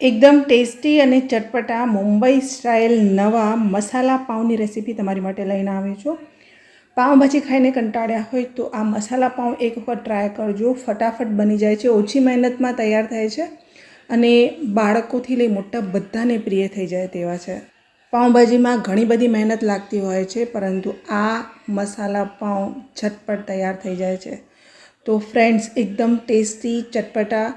એકદમ ટેસ્ટી અને ચટપટા મુંબઈ સ્ટાઇલ નવા મસાલા પાઉંની રેસીપી તમારી માટે લઈને આવ્યો છું. પાઉંભાજી ખાઈને કંટાળ્યા હોય તો આ મસાલા પાઉં એક વખત ટ્રાય કરજો. ફટાફટ બની જાય છે, ઓછી મહેનતમાં તૈયાર થાય છે અને બાળકોથી લઈ મોટા બધાને પ્રિય થઈ જાય તેવા છે. પાઉંભાજીમાં ઘણી બધી મહેનત લાગતી હોય છે, પરંતુ આ મસાલા પાઉં ઝટપટ તૈયાર થઈ જાય છે. તો ફ્રેન્ડ્સ એકદમ ટેસ્ટી, ચટપટા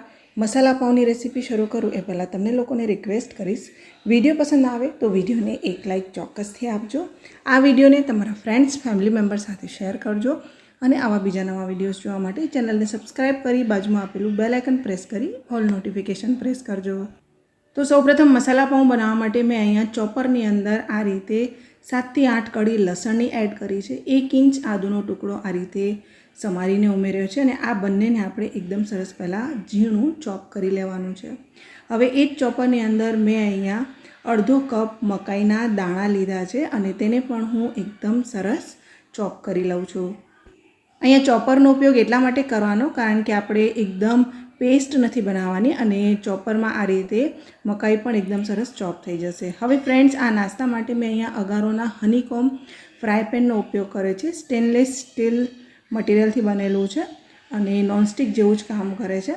મસાલા પાઉંની રેસીપી શરૂ કરું એ પહેલાં તમને લોકોને રિક્વેસ્ટ કરીશ. વીડિયો પસંદ આવે તો વિડીયોને એક લાઇક ચોક્કસથી આપજો. આ વિડીયોને તમારા ફ્રેન્ડ્સ ફેમિલી મેમ્બર સાથે શેર કરજો અને આવા બીજા નવા વિડીયોઝ જોવા માટે ચેનલને સબસ્ક્રાઇબ કરી બાજુમાં આપેલું બેલ આઇકન પ્રેસ કરી ઓલ નોટિફિકેશન પ્રેસ કરજો. તો સૌપ્રથમ મસાલા પાઉં બનાવવા માટે મેં અહીંયા ચોપરની અંદર આ રીતે સાતથી આઠ કડી લસણની એડ કરી છે. એક ઇંચ આદુનો ટુકડો આ રીતે સમારીને ઉમેર્યો છે અને આ બંનેને આપણે એકદમ સરસ પહેલાં ઝીણું ચોપ કરી લેવાનું છે. હવે એ જ ચોપરની અંદર મેં અહીંયા અડધો કપ મકાઈના દાણા લીધા છે અને તેને પણ હું એકદમ સરસ ચોપ કરી લઉં છું. અહીંયા ચોપરનો ઉપયોગ એટલા માટે કરવાનો કારણ કે આપણે એકદમ પેસ્ટ નથી બનાવવાની અને ચોપરમાં આ રીતે મકાઈ પણ એકદમ સરસ ચોપ થઈ જશે. હવે ફ્રેન્ડ્સ, આ નાસ્તા માટે મેં અહીંયા અગારોના હનીકોમ ફ્રાય પેનનો ઉપયોગ કર્યો છે. સ્ટેનલેસ સ્ટીલ મટીરિયલથી બનેલું છે અને નોનસ્ટિક જેવું જ કામ કરે છે.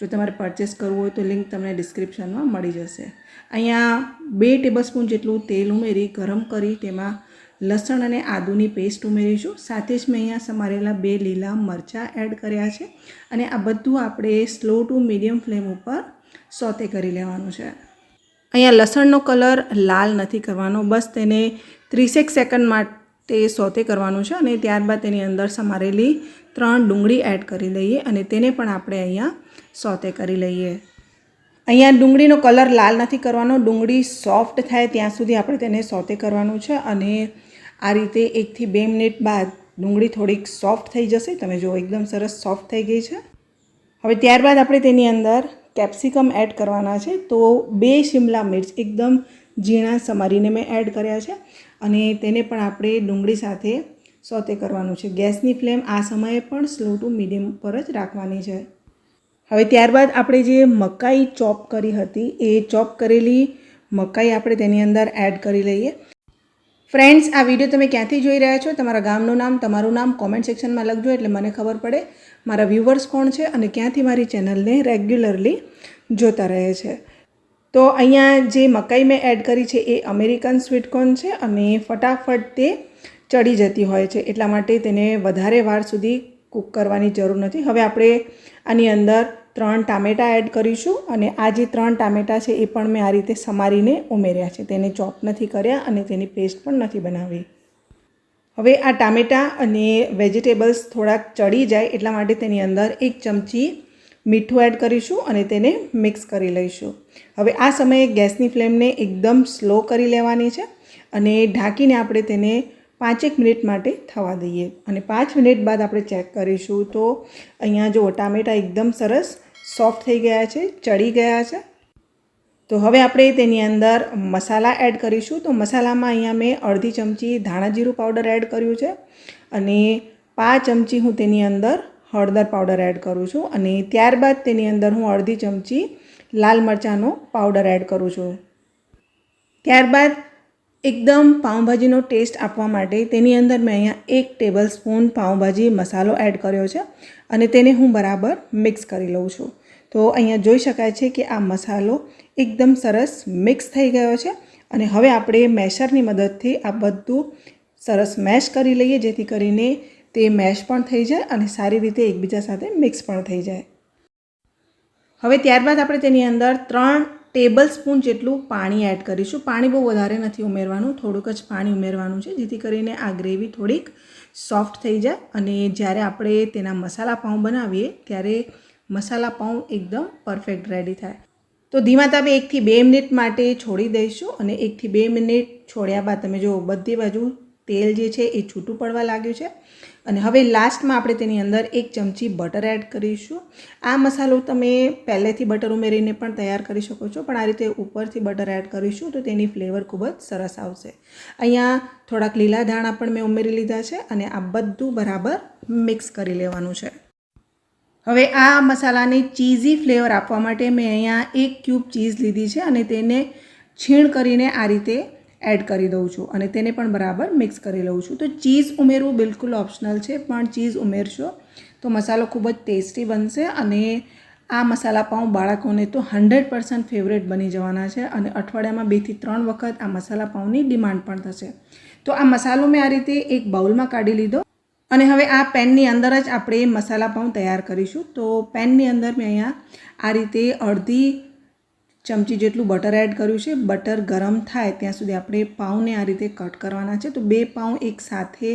જો તમારે પરચેસ કરવું હોય તો લિંક તમને ડિસ્ક્રિપ્શનમાં મળી જશે. અહીંયા બે ટેબલસ્પૂન જેટલું તેલ ઉમેરી, ગરમ કરી, તેમાં લસણ અને આદુની પેસ્ટ ઉમેરીશું. સાથે જ મેં અહીંયા સમારેલા બે લીલા મરચાં એડ કર્યા છે અને આ બધું આપણે સ્લો ટુ મીડિયમ ફ્લેમ ઉપર સોતે કરી લેવાનું છે. અહીંયા લસણનો કલર લાલ નથી કરવાનો. બસ તેને ત્રીસેક સેકન્ડ માટે સોતે કરવાનું છે અને ત્યારબાદ તેની અંદર સમારેલી ત્રણ ડુંગળી એડ કરી લઈએ અને તેને પણ આપણે અહીંયા સોતે કરી લઈએ. અહીંયા ડુંગળીનો કલર લાલ નથી કરવાનો, ડુંગળી સોફ્ટ થાય ત્યાં સુધી આપણે તેને સોતે કરવાનું છે અને આ રીતે એકથી બે મિનિટ બાદ ડુંગળી થોડીક સોફ્ટ થઈ જશે. તમે જુઓ એકદમ સરસ સોફ્ટ થઈ ગઈ છે. હવે ત્યારબાદ આપણે તેની અંદર કેપ્સિકમ એડ કરવાના છે. તો બે શિમલા મિર્ચ એકદમ ઝીણા સમારીને મેં એડ કર્યા છે. અને તેને પણ આપણે ડુંગળી સાથે સોતે કરવાનું છે. ગેસની ફ્લેમ આ સમયે પણ સ્લો ટુ મીડિયમ પર જ રાખવાની છે. હવે ત્યારબાદ આપણે જે મકાઈ ચોપ કરી હતી, એ ચોપ કરેલી મકાઈ આપણે તેની અંદર એડ કરી લઈએ. ફ્રેન્ડ્સ આ વીડિયો તમે ક્યાંથી જોઈ રહ્યા છો? તમારા ગામનું નામ, તમારું નામ કોમેન્ટ સેક્શનમાં લખજો એટલે મને ખબર પડે મારા વ્યૂવર્સ કોણ છે અને ક્યાંથી મારી ચેનલને રેગ્યુલરલી જોતા રહે છે. તો અહીંયા જે મકાઈ મેં એડ કરી છે એ અમેરિકન સ્વીટકોર્ન છે અને ફટાફટ તે ચડી જતી હોય છે. એટલા માટે તેને વધારે વાર સુધી કૂક કરવાની જરૂર નથી. હવે આપણે આની અંદર ત્રણ ટામેટાં એડ કરીશું અને આ જે ત્રણ ટામેટાં છે એ પણ મેં આ રીતે સમારીને ઉમેર્યા છે. તેને ચોપ નથી કર્યા અને તેની પેસ્ટ પણ નથી બનાવી. હવે આ ટામેટાં અને વેજીટેબલ્સ થોડાક ચડી જાય એટલા માટે તેની અંદર એક ચમચી મીઠું એડ કરીશું અને તેને મિક્સ કરી લઈશું. હવે આ સમયે ગેસની ફ્લેમને એકદમ સ્લો કરી લેવાની છે અને ઢાંકીને આપણે તેને પાંચેક મિનિટ માટે થવા દઈએ. અને પાંચ મિનિટ બાદ આપણે ચેક કરીશું તો અહીંયા જો ટામેટાં એકદમ સરસ સોફ્ટ થઈ ગયા છે, ચડી ગયા છે. તો હવે આપણે તેની અંદર મસાલા એડ કરીશું. તો મસાલામાં અહીંયા મેં અડધી ચમચી ધાણા જીરું પાવડર એડ કર્યું છે અને પાંચ ચમચી હું તેની અંદર હળદર પાવડર એડ કરું છું અને ત્યારબાદ તેની અંદર હું અડધી ચમચી લાલ મરચાંનો પાવડર એડ કરું છું. ત્યારબાદ એકદમ પાઉંભાજીનો ટેસ્ટ આપવા માટે તેની અંદર મેં અહીંયા એક ટેબલ સ્પૂન પાઉંભાજી મસાલો એડ કર્યો છે અને તેને હું બરાબર મિક્સ કરી લઉં છું. તો અહીંયા જોઈ શકાય છે કે આ મસાલો એકદમ સરસ મિક્સ થઈ ગયો છે અને હવે આપણે મેશરની મદદથી આ બધું સરસ મેશ કરી લઈએ જેથી કરીને તે મેશ પણ થઈ જાય અને સારી રીતે એકબીજા સાથે મિક્સ પણ થઈ જાય. હવે ત્યારબાદ આપણે તેની અંદર ત્રણ ટેબલ સ્પૂન જેટલું પાણી એડ કરીશું. પાણી બહુ વધારે નથી ઉમેરવાનું, થોડુંક જ પાણી ઉમેરવાનું છે, જેથી કરીને આ ગ્રેવી થોડીક સોફ્ટ થઈ જાય. અને જ્યારે આપણે તેના મસાલા પાઉં બનાવીએ, ત્યારે મસાલા પાઉં એકદમ પરફેક્ટ રેડી થાય. તો ધીમા તાપે એકથી બે મિનિટ માટે છોડી દઈશું અને એકથી બે મિનિટ છોડ્યા બાદ તમે જો બધી બાજુ તેલ જે છે એ છૂટું પડવા લાગ્યું છે. અને હવે લાસ્ટમાં આપણે તેની અંદર એક ચમચી બટર એડ કરીશું. આ મસાલો તમે પહેલેથી બટર ઉમેરીને પણ તૈયાર કરી શકો છો, પણ આ રીતે ઉપરથી બટર એડ કરીશું તો તેની ફ્લેવર ખૂબ જ સરસ આવશે. અહીંયા થોડાક લીલા ધાણા પણ મેં ઉમેરી લીધા છે અને આ બધું બરાબર મિક્સ કરી લેવાનું છે. હવે આ મસાલાને ચીઝી ફ્લેવર આપવા માટે મેં અહીંયા એક ક્યુબ ચીઝ લીધી છે અને તેને છીણ કરીને આ રીતે એડ કરી દઉં છું અને તેને પણ બરાબર મિક્સ કરી લઉં છું. તો ચીઝ ઉમેરવું બિલકુલ ઓપ્શનલ છે, પણ ચીઝ ઉમેરશો તો મસાલો ખૂબ જ ટેસ્ટી બનશે અને આ મસાલા પાઉં બાળકોને તો હંડ્રેડ પર્સન્ટ ફેવરેટ બની જવાના છે અને અઠવાડિયામાં બેથી ત્રણ વખત આ મસાલા પાઉંની ડિમાન્ડ પણ થશે. તો આ મસાલો મેં આ રીતે એક બાઉલમાં કાઢી લીધો અને હવે આ પેનની અંદર જ આપણે મસાલા પાઉં તૈયાર કરીશું. તો પેનની અંદર મેં અહીંયા આ રીતે અડધી ચમચી જેટલું બટર એડ કર્યું છે. બટર ગરમ થાય ત્યાં સુધી આપણે પાઉંને આ રીતે કટ કરવાના છે. તો બે પાઉં એક સાથે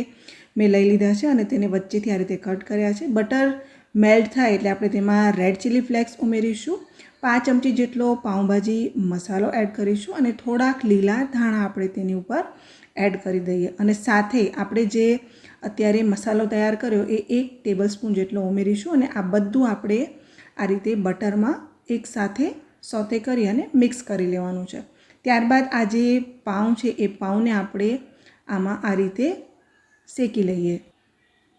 મેં લઈ લીધા છે અને તેને વચ્ચેથી આ રીતે કટ કર્યા છે. બટર મેલ્ટ થાય એટલે આપણે તેમાં રેડ ચીલી ફ્લેક્સ ઉમેરીશું. પાંચ ચમચી જેટલો પાઉંભાજી મસાલો એડ કરીશું અને થોડાક લીલા ધાણા આપણે તેની ઉપર એડ કરી દઈએ. અને સાથે આપણે જે અત્યારે મસાલો તૈયાર કર્યો એ એક ટેબલ સ્પૂન જેટલો ઉમેરીશું અને આ બધું આપણે આ રીતે બટરમાં એક સાથે સોતે કરી અને મિક્સ કરી લેવાનું છે. ત્યારબાદ આ જે પાઉં છે, એ પાઉંને આપણે આમાં આ રીતે શેકી લઈએ.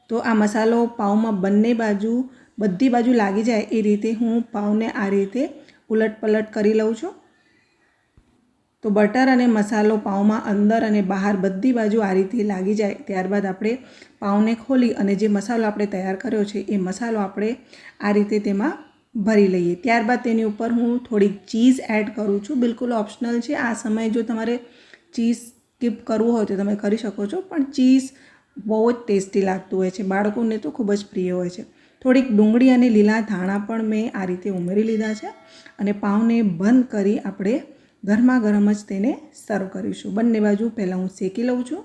તો આ મસાલો પાઉંમાં બંને બાજુ, બધી બાજુ લાગી જાય એ રીતે હું પાઉંને આ રીતે ઉલટ પલટ કરી લઉં છું. તો બટર અને મસાલો પાઉંમાં અંદર અને બહાર બધી બાજુ આ રીતે લાગી જાય. ત્યારબાદ આપણે પાઉંને ખોલી અને જે મસાલો આપણે તૈયાર કર્યો છે, એ મસાલો આપણે આ રીતે તેમાં ભરી લઈએ. ત્યારબાદ તેની ઉપર હું થોડીક ચીઝ એડ કરું છું. બિલકુલ ઓપ્શનલ છે. આ સમયે જો તમારે ચીઝ સ્કીપ કરવું હોય તો તમે કરી શકો છો. પણ ચીઝ બહુ જ ટેસ્ટી લાગતું હોય છે. બાળકોને તો ખૂબ જ પ્રિય હોય છે. થોડીક ડુંગળી અને લીલા ધાણા પણ મેં આ રીતે ઉમેરી લીધા છે અને પાઉંને બંધ કરી આપણે ગરમા ગરમ જ તેને સર્વ કરીશું. બંને બાજુ પહેલાં હું શેકી લઉં છું.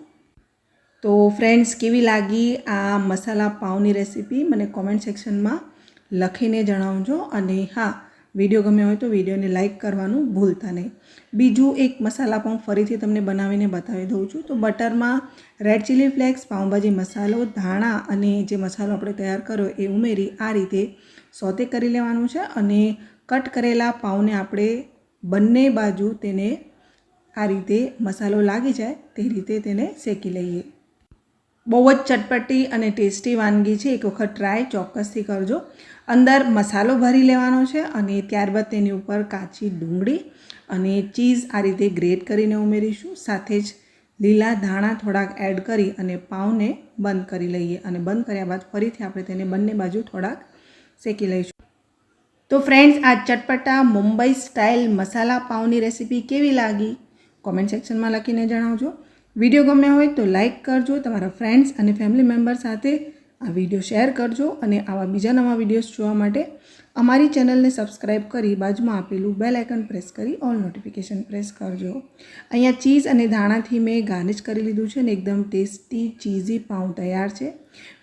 તો ફ્રેન્ડ્સ, કેવી લાગી આ મસાલા પાઉંની રેસીપી? મને કોમેન્ટ સેક્શનમાં લખીને જણાવજો અને હા વીડિયો ગમ્યો હોય તો વિડીયોને લાઇક કરવાનું ભૂલતા નહીં. બીજું એક મસાલા પાઉં ફરીથી તમને બનાવીને બતાવી દઉં છું. તો બટરમાં રેડ ચીલી ફ્લેક્સ પાઉંભાજી મસાલો, ધાણા અને જે મસાલો આપણે તૈયાર કર્યો એ ઉમેરી આ રીતે સોતે કરી લેવાનું છે અને કટ કરેલા પાઉંને આપણે બંને બાજુ તેને આ રીતે મસાલો લાગી જાય તે રીતે તેને શેકી લઈએ. બહુ જ ચટપટી અને ટેસ્ટી વાનગી છે. એક વખત ટ્રાય ચોક્કસથી કરજો. અંદર મસાલો ભરી લેવાનો છે અને ત્યારબાદ તેની ઉપર કાચી ડુંગળી અને ચીઝ આ રીતે ગ્રેટ કરીને ઉમેરીશું. સાથે જ લીલા ધાણા થોડાક એડ કરી અને પાઉને બંધ કરી લઈએ અને બંધ કર્યા બાદ ફરીથી આપણે તેને બંને બાજુ થોડાક શેકી લઈશું. તો ફ્રેન્ડ્સ આ ચટપટા મુંબઈ સ્ટાઇલ મસાલા પાઉંની રેસીપી કેવી લાગી? કોમેન્ટ સેક્શનમાં લખીને જણાવજો. વીડિયો ગમ્યા હોય તો લાઇક કરજો, તમારા ફ્રેન્ડ્સ અને ફેમિલી મેમ્બર સાથે આ વીડિયો શેર કરજો અને આવા બીજા નવા વિડીયોઝ જોવા માટે અમારી ચેનલને સબસ્ક્રાઈબ કરી બાજુમાં આપેલું બેલ આઇકન પ્રેસ કરી ઓલ નોટિફિકેશન પ્રેસ કરજો. અહીંયા ચીઝ અને ધાણાથી મેં ગાર્નિશ કરી લીધું છે અને એકદમ ટેસ્ટી ચીઝી પાઉં તૈયાર છે.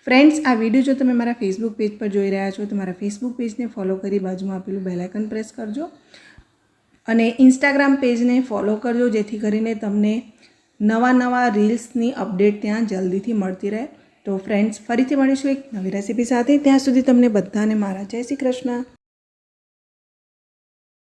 ફ્રેન્ડ્સ આ વીડિયો જો તમે મારા ફેસબુક પેજ પર જોઈ રહ્યા છો તો મારા ફેસબુક પેજને ફોલો કરી બાજુમાં આપેલું બેલ પ્રેસ કરજો. અને ઇન્સ્ટાગ્રામ પેજને ફોલો કરજો જેથી કરીને તમને નવા નવા રીલ્સની અપડેટ ત્યાં જલ્દીથી મળતી રહે. તો ફ્રેન્ડ્સ ફરીથી મળીશું એક નવી રેસીપી સાથે. ત્યાં સુધી તમને બધાને મારા જય શ્રી કૃષ્ણ.